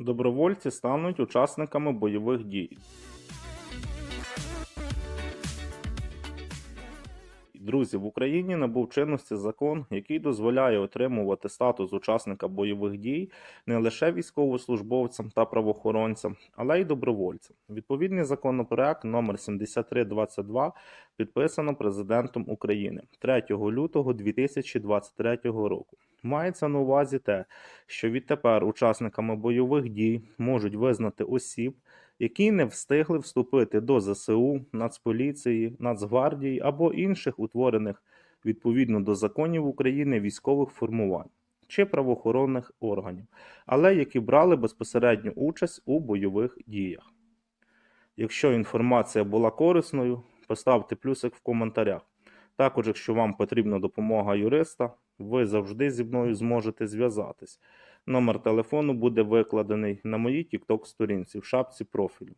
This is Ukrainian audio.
Добровольці стануть учасниками бойових дій. Друзі, в Україні набув чинності закон, який дозволяє отримувати статус учасника бойових дій не лише військовослужбовцям та правоохоронцям, але й добровольцям. Відповідний законопроект номер 7322 підписано президентом України 3 лютого 2023 року. Мається на увазі те, що відтепер учасниками бойових дій можуть визнати осіб, які не встигли вступити до ЗСУ, Нацполіції, Нацгвардії або інших утворених відповідно до законів України військових формувань чи правоохоронних органів, але які брали безпосередню участь у бойових діях. Якщо інформація була корисною, поставте плюсик в коментарях. Також, якщо вам потрібна допомога юриста, ви завжди зі мною зможете зв'язатись. Номер телефону буде викладений на моїй TikTok сторінці в шапці профілю.